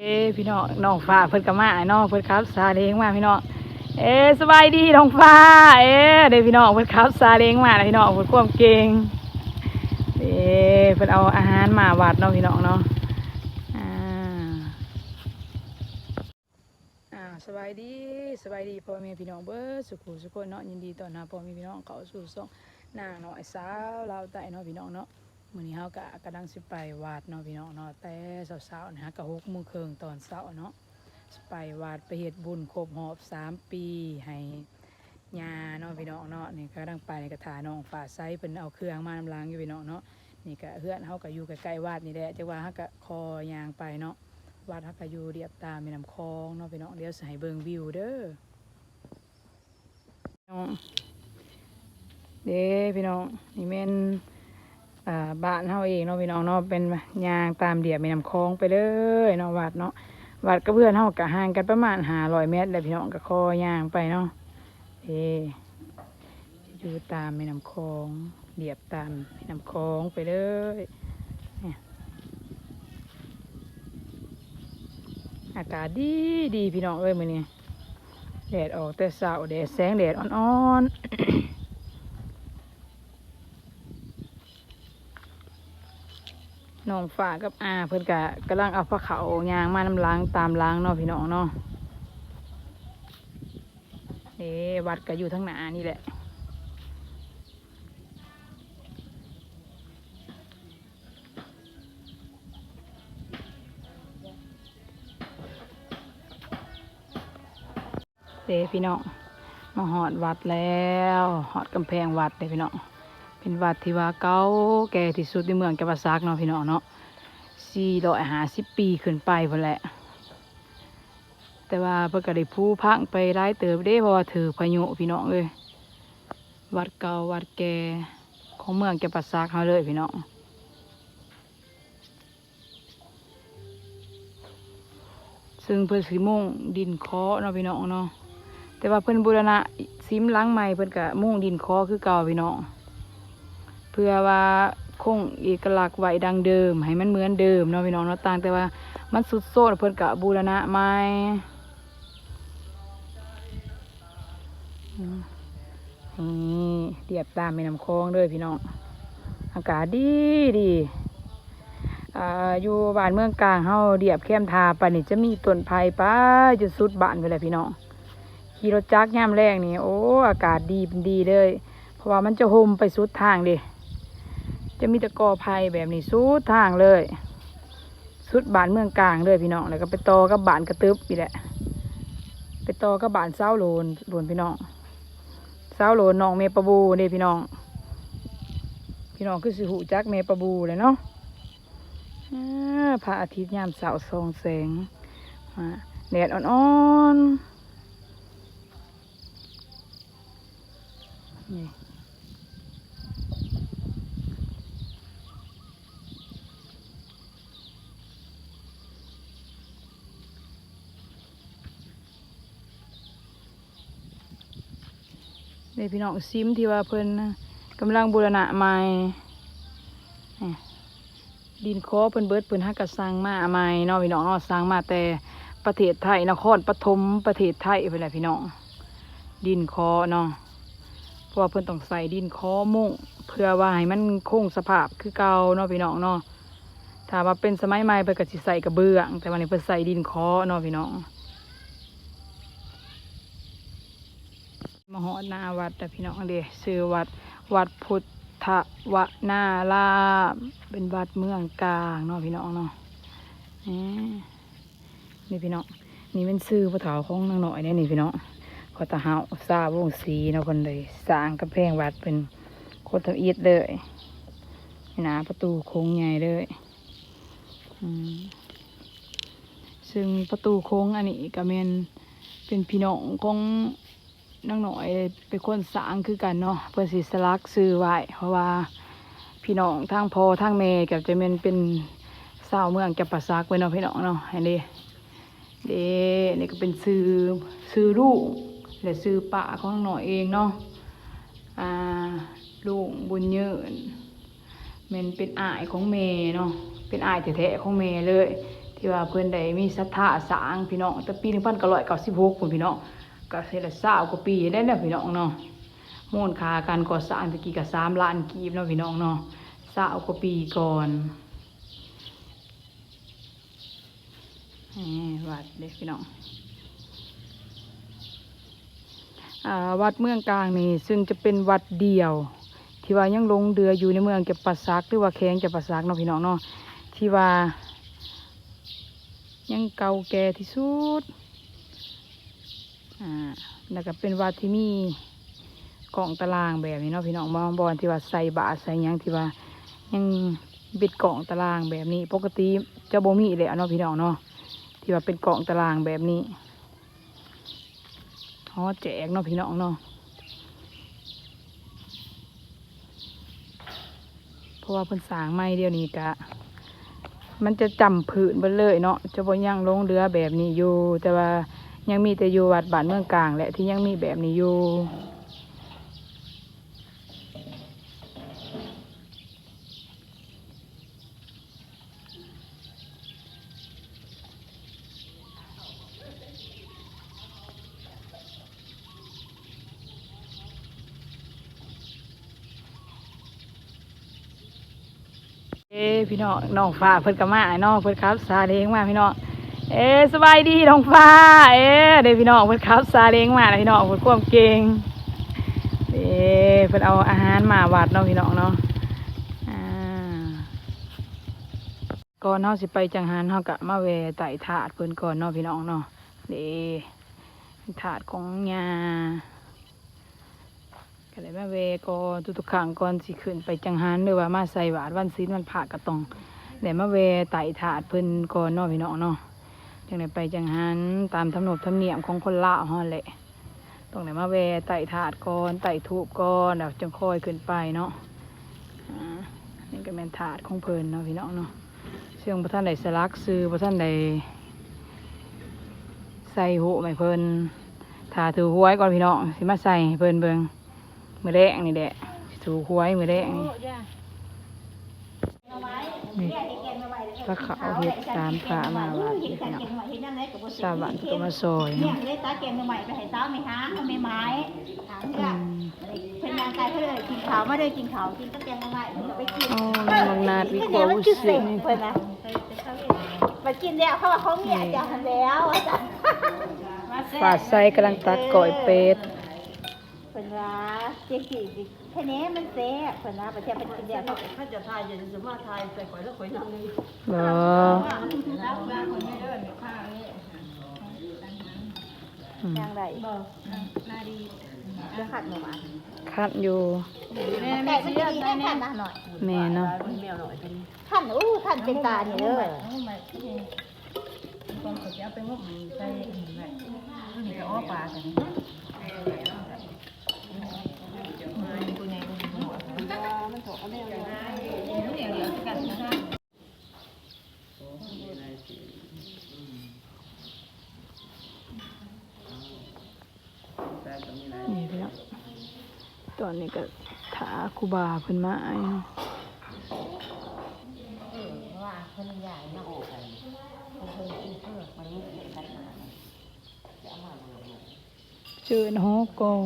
เอ้พี่น้องน้องฟ้าเพิ่นก็มาน้องเพิ่นครับซาเล้งมาพี่น้องเอ้สบายดีน้องฟ้า เอ้เด้พี่น้องเพิ่นครับซาเล้งมานะพี่น้องเพิ่นความเก่งเด้เพิ่นเอาอาหารมาวัดเนาะพี่น้องเนาะอ่าอ่าสบายดีสบายดีพ่อแม่พี่น้องเบิดสุขุสุขคนเนาะยินดีต้อนรับพ่อแม่พี่น้องเข้าสู่ช่องนางน้อยสาวลาวใต้เนาะพี่น้องเนาะ มื้อนี้เฮาก็กำลังสิไปวัดเนาะพี่น้องเนาะแต่เช้าๆนะฮะก็6โมงครึ่งตอนเช้าเนาะสิไปวัดไปเฮ็ดบุญครบรอบ3ปีให้ญาเนาะพี่น้องเนาะนี่ก็กำลังไปในกระถาน้องฝ่าไซเพิ่นเอาเครื่องมาน้ำล้างอยู่พี่น้องเนาะนี่ก็เฮือนเฮาก็อยู่ใกล้ๆวัดนี่แหละจังว่าเฮาก็คอยางไปเนาะวัดเฮาก็อยู่เรียบตามแม่น้ำคลองเนาะพี่น้องเดี๋ยวสิให้เบิ่งวิวเด้อพี่น้องเด้พี่น้องนี่แม่น บ้านเฮาเองเนาะพี่น้องเนาะเป็นยางตามเดียบแม่น้ำคลองไปเลยเนาะวัดเนาะวัดกับเพื่อนเฮาก็ห่างกันประมาณ500เมตรเลยพี่น้องก็คอยางไปเนาะเออยู่ตามแม่น้ำคลองเดียบตามแม่น้ำคลองไปเลยเนี่ยอากาศดีดีพี่น้องเอ้ยมื้อนี้แดดออกแต่เช้าแดดแสงแดดอ่อนๆ น้องฝากับอาเพิ่อนกะกำลังเอาผ้าเขาวยางมาน้ำล้างตามล้างเนาะพี่น้องเนาะเอ๊วัดก็อยู่ทั้งหน้านี่แหละเด้พี่น้องมาหอดวัดแล้ว หอดกำแพงวัดเด้พี่น้อง เป็นวัดที่ว่าเก่าแก่ที่สุดในเมืองจังหวัดซักเนาะพี่น้องเนาะสี่ร้อยห้าสิบปีขึ้นไปพอแหละ แต่ว่าเพิ่นก็ได้ผู้พังไปร้ายเติบเด้เพราะว่าถือพายุพี่น้องเอ้ยวัดเก่าวัดแก่ของเมืองจังหวัดซักเฮาเลยพี่น้องซึ่งเพิ่นสิมุ่งดินเคาะเนาะพี่น้องเนาะแต่ว่าเพิ่อนบูรณะซิมล้างใหม่เพิ่นก็มุ่งดินเคาะคือเก่าพี่น้อง พื่อว่าคงเอกลักษณ์ไว้ดังเดิม ให้มันเหมือนเดิมเนาะพี่น้องเนาะต่างแต่ว่ามันสุดโซดเพิ่นกะบูรณะใหม่อืมนี่เรียบตามแม่น้ำคลองเลยพี่น้อง อากาศดีดีอยู่บ้านเมืองกลางเฮาเรียบเข้มทาปนี่จะมีต้นไผ่ป้าจนสุดบ้านไปเลยพี่น้องขี่รถจักรยามแรงนี่โอ้อากาศดีเป็นดีเลย เพราะว่ามันจะห่มไปสุดทางเดิ จะมีตะกอไผ่แบบนี้สุดทางเลย สุดบานเมืองกลางเลยพี่น้องแล้วก็ไปต่อกับบานกระตึบอีกแหละไปต่อกับบานเสาโลนโลนพี่น้องเสาโลนน้องเมปะบูเด้พี่น้อง พี่น้องคือสิหูจักเมปะบูเลยเนาะพระอาทิตย์ยามเสาร์ส่องแสงแดดอ่อนๆ นี่พี่น้องซิมที่ว่าเพิ่นกำลังบูรณะใหม่ดินคอเพิ่นเบิดเพิ่นฮักกะสร้างมาใหม่เนาะพี่น้องเนาะสร้างมาแต่ประเทศไทยนครปฐมประเทศไทยเพิ่นแหละพี่น้องดินคอเนาะเพราะว่าเพิ่นต้องใส่ดินคอมุ่งเพื่อว่าให้มันคงสภาพคือเก่าเนาะพี่น้องเนาะถ้าว่าเป็นสมัยใหม่เพิ่นก็สิใส่กระเบื้องแต่วันนี้เพิ่นใส่ดินคอเนาะพี่น้อง มหอนาวัดแต่พี่น้องเดีชื่อวัดวัดพุทธวนาราเป็นวัดเมืองกลางเนาะพี่น้องเนาะนี่พี่น้องนี่เป็นชื่อพระเถาของนางหน่อยเนี่ยนี่พี่น้องขอตาเฮาซาบวงศรีเนาะคนเลยสร้างกำแพงวัดเป็นโคตรทำอีดเลยหนะประตูโค้งใหญ่เลยซึ่งประตูโค้งอันนี้ก็เป็นเป็นพี่น้องของ น้องหน่อยเป็นคนสางคือกันเนาะเพื่อสิสลักซื้อไว้เพราะว่าพี่น้องทางพอทางเมย์กับจะเป็นเป็นสาวเมืองจับประซักไว้เนาะพี่น้องเนาะอันนี้เด้นี่ก็เป็นซื้อซื้อลูกและซื้อป่าของน้องหน่อยเองเนาะอ่าลูกบุญเยินแมันเป็นอายของเมย์เนาะเป็นอายแท้ๆของเมย์เลย ที่ว่าเพิ่อนได้มีศรัทธาสางพี่น้องแต่ปี1996พุ่นพี่น้อง ก็เฮ็ดได้20กว่าปีได้แล้วพี่น้องเนาะมูลค่าการก่อสร้างตะกี้ก็3ล้านกีบเนาะพี่น้องเนาะ20กว่าปีก่อนวัดเด้พี่น้องอ่าวัดเมืองกลางนี่ซึ่งจะเป็นวัดเดียว ที่ว่ายังลงเรืออยู่ในเมืองจะปัสซักหรือว่าแข้งจะปัสซักเนาะพี่น้องเนาะที่ว่ายังเก่าแก่ที่สุด อ่าแล้วก็เป็นวัดที่มีกล่องตารางแบบนี้เนาะพี่น้องมองบอลที่ว่าใส่บาใส่ยังที่ว่ายังบ็ดกล่องตารางแบบนี้ ปกติจะบ่มีเลยเนาะพี่น้องเนาะที่ว่าเป็นกล่องตารางแบบนี้อ๋อแจกเนาะพี่น้องเนาะเพราะว่าเพิ่นสางไม้เดียวนี้กะ มันจะจำผืนไปเลยเนาะจะบ่ยังลงเรือแบบนี้อยู่ แต่ว่า ยังมีแต่อยู่วัดบ้านเมืองกลางแหละที่ยังมีแบบนี้อยู่เอ้พี่น้องน้องฟ้าเพิ่นก็มาไอ้น้องเพิ่นขับซาเลงมาพี่น้อง เอ้สบายดีน้องฟ้า เอ้เด้พี่น้องเพิ่นขับซาเล้งมาแล้วพี่น้องเพิ่นควมเก่งเด้เพิ่นเอาอาหารมาวัดเนาะพี่น้องเนาะก่อนเฮาสิไปจังหันเฮาก็มาแวไต่ถาดเพิ่นก่อนเนาะพี่น้องเนาะเด้ถาดของยาก็เลยมาเวก็ทุกๆครั้งก่อนสิขึ้นไปจังหันหรือว่ามาใส่บาตรวันศีลวันพระก็ต้องได้มาเวไต่ถาดเพิ่นก่อนเนาะพี่น้องเนาะ จังได้ไปจังหันตามธรรมนบธรรมเนียมของคนลาวเฮาแหละต้องได้มาเวไต่ถาดก่อนไต่ทูบก่อนแล้วจังค่อยขึ้นไปเนาะอ่านี่ก็แม่นถาดของเพิ่นเนาะพี่น้องเนาะซึ่งพระท่านได้สลักซื้อพระท่านได้ใส่หูให้เพิ่นถ้าถือหวยก่อนพี่น้องสิมาใส่ให้เพิ่นเบิ่งมือแดงนี่แหละถูหวยมือแดงนี่นี่ พระเขาเฮ็ดตามพระมาว่าที่พี่น้องสาบันก็มาซอยเนี่ยเนาะเลยตาเก่งใหม่ไปให้สาวไม่หาไม่ไม้ถามเพื่ออืมเพิ่นยางกายเพื่อเลยกินข้าวมาเลยกินข้าวกินตะเกียงใหม่เพิ่นก็ไปกินอ๋อน้องนาดวิโกเดี๋ยวมันวุจุดสิเสงเพิ่นนะไปกินแล้วเขาว่าเขาเมียจะหันแล้วอาจารย์ฝาดใส่กำลังตักก่อยเป็ด เพิ่นว่าเจ๊กี่แค่นี้มันแซ่บเพิ่นว่าประเทศเพิ่นกินแล้วถ้าจะทายจะจะมาทายใส่ข่อยแล้วข่อยนั่งนี่บ่อืมย่งไรบ่นาดีจะขัดหนูมาคัดอยู่แต่ไมันจะดีได้ขัดนะหน่อยแม่เนาะแมวหน่อยขัดอู้ขัดเป็นตาเนี่ยเด้อคนเขาจะเอาไปงบใส่ไว้นี่ก็อ้อปลากัน นี่พี่น้องตอนนี้ก็ถาคูบาเพิ่นมาอ้ายเนาะว่าคนใหญ่เนาะคนเคยกินเพื่อมันไม่เป็นกันมาเจอหอกอง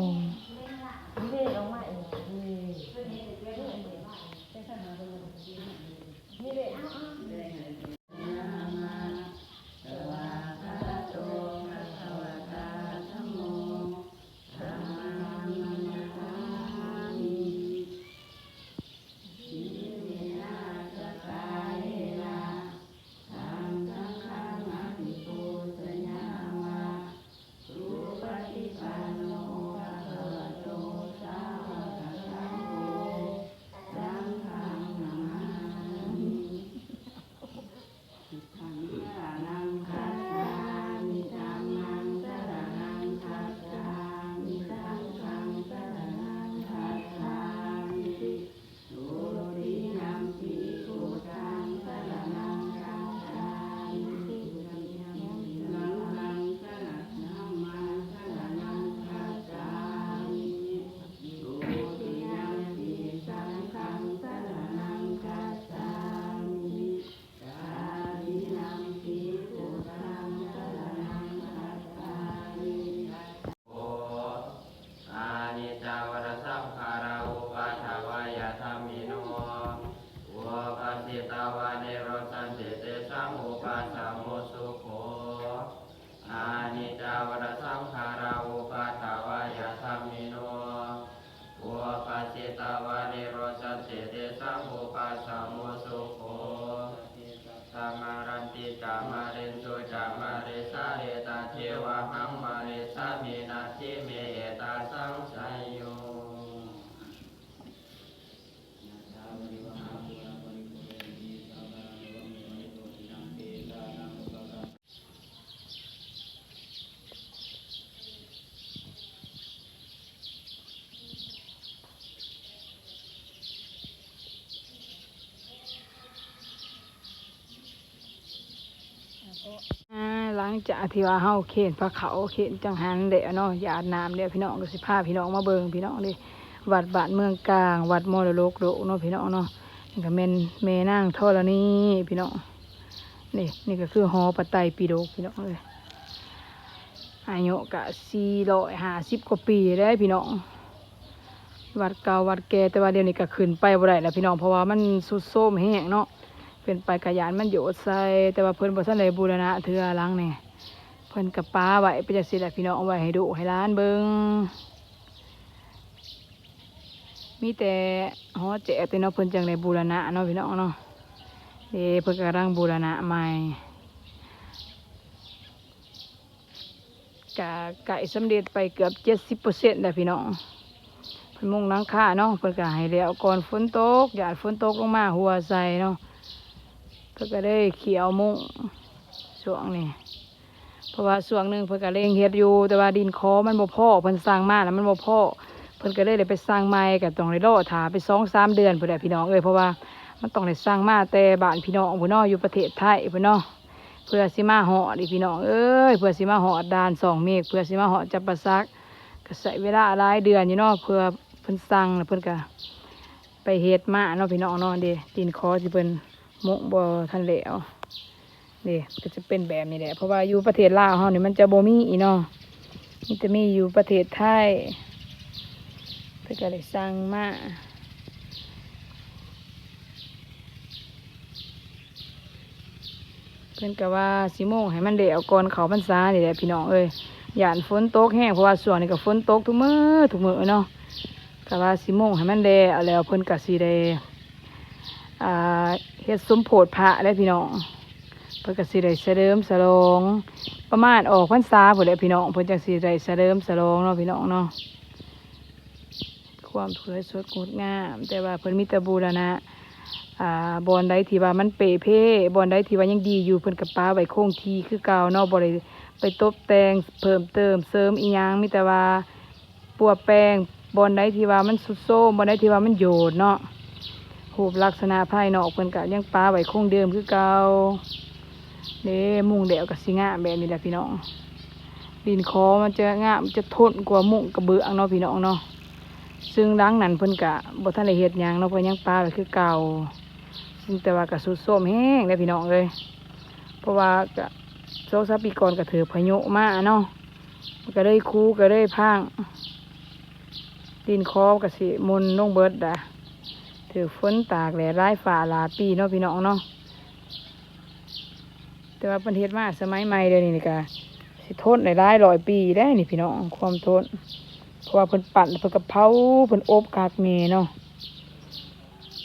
ตาวานิโรสัสเสเดสังโอปัสสังโงจากที่ว่าเฮาเขนพระเขาเขนจังหันเดะเนาะหยาดน้ำเดะพี่น้องก็สิพาพี่น้องมาเบิงพี่น้องเลยวัดบ้านเมืองกลาง วัดมรดกโลกเนาะพี่น้องเนาะนี่ก็แม่นแม่นางธรณีพี่น้องนี่นี่ก็คือหอปัตไตรปิฎกพี่น้องเลยอายุก็450กว่าปีได้พี่น้องวัดเก่าวัดแก่แต่ว่าเดี๋ยวนี้ก็ขึ้นไปบ่ได้แล้วพี่น้องเพราะว่ามันสุดโทมแห้งเนาะ เป็นไปกระยานมันโยดใส่แต่ว่าเพิ่นบ่ทันได้บูรณะเทื่อหลังนี่เพิ่นกับป้าไว้ไปจังซี่แหละพี่น้องเอาไว้ให้ดูให้ร้านเบิงมีแต่ฮอแจกแต่เนาะเพิ่นจังได้บูรณะเนาะพี่น้องเนาะเด้เพิ่นกำลังบูรณะใหม่กะไก่สำเร็จไปเกือบ70%แล้วพี่น้องเพิ่นมุ่งหลังคาเนาะเพิ่นก็ให้แล้วก่อนฝนตกหยาดฝนตกลงมาหัวใส่เนาะ เพิ่นก็ได้เขียวมุ้งช่วงนี้เพราะว่าช่วงหนึ่งเพิ่นก็เร่งเฮ็ดอยู่ แต่ว่าดินคอมันบ่พอเพิ่นสร้างมาแล้วมันบ่พอเพิ่นก็เลยได้ไปสร้างใหม่ก็ต้องได้รอถาไปสองสามเดือนพุ่นแหละพี่น้องเอ้ยเพราะว่ามันต้องได้สร้างมาแต่บ้านพี่น้องพุ่นนาะอยู่ประเทศไทยพุ่นนาะเพื่อสิมาหอดอีพี่น้องเอ้ยเพื่อสิมาหอดานสองเมฆเพื่อสิมาหอจับประซักก็ใช้เวลาหลายเดือนอยู่เนาะเพื่อเพิ่นสั่งแล้วเพิ่นก็ไปเฮ็ดมาเนาะพี่น้องเนาะเด้ดินคอที่เพิ่น มุกบ่ทันแล้วเด้ก็จะเป็นแบบนี้แหละ เพราะว่าอยู่ประเทศลาวเฮานี่มันจะบ่มีอีเนาะมันจะมีอยู่ประเทศไทยเพิ่นก็เลยสั่งมาเพิ่นก็ว่าสิโมงให้มันแล้วก่อนเขาพรรษานี่แหละพี่น้องเอ้ยหย่านฝนตกแห้งเพราะว่าส่วนนี้ก็ฝนตกทุกมือทุกมือเนาะก็ว่าสิโมงให้มันแดเอาแล้วเพิ่นก็สิได้อ่า เฮ็ดสมโพธิพระได้พี่น้องเพิ่นก็สิได้เสริมสลองประมาณออกพรรษาพุ่นแหละพี่น้องเพิ่นจังสิได้เสริมสลองเนาะพี่น้องเนาะความสวยสดงดงาม แต่ว่าเพิ่นมีแต่บูรณะอ่าบอนใดที่ว่ามันเปเพ่บอนใดที่ว่ายังดีอยู่เพิ่นกับป้าไว้คงทีคือเก่าเนาะบ่ได้ไปตบแต่งเพิ่มเติมเสริมอีหยังมีแต่ว่าปัวแป้งบอนใดที่ว่ามันสุดโซมบอนใดที่ว่ามันโยดเนาะ รูปลักษณะภายนอกเพิ่นก็ยังปลาไว้คงเดิมคือเก่าเด้มุงเดวกับสิงะแบบนี้แหละพี่น้องดินคอมันจะงามมันจะทนกว่ามุงกระเบื้องเนาะพี่น้องเนาะซึ่งดังนั้นเพิ่นกะบ่ทันได้เฮ็ดหยังเนาะเพิ่นยังปลาไว้คือเก่าซึ่งแต่ว่าก็สุดโทรมแห้งเลยพี่น้องเลยเพราะว่าก็โซซับปีก่อนก็ถือพายุมาเนาะมันก็ได้คูก็ได้พังดินคอก็สิมุนลงเบิดดะ ถือฝนตากแหล่ร้ายฝ่าลาปีเนาะพี่น้องเนาะแต่ว่าประเทศมาสมัยใหม่เดี๋ยวนี้นี่ก็สิทนหลายร้อยปีได้นี่พี่น้องความทนเพราะว่าเพิ่นปั่นเพิ่นกระเพราเพิ่นอบกากเมเนาะ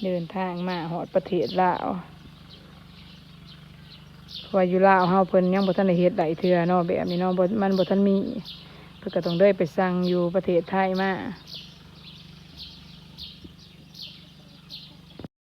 เดินทางมาหอดประเทศลาวเพราะว่าอยู่ลาวเฮาเพิ่นยังบ่ทันได้เฮ็ดหลายเทื่อเนาะแบบนี้เนาะมันบ่ทันมีเพิ่นก็ต้องเด้ไปสั่งอยู่ประเทศไทยมา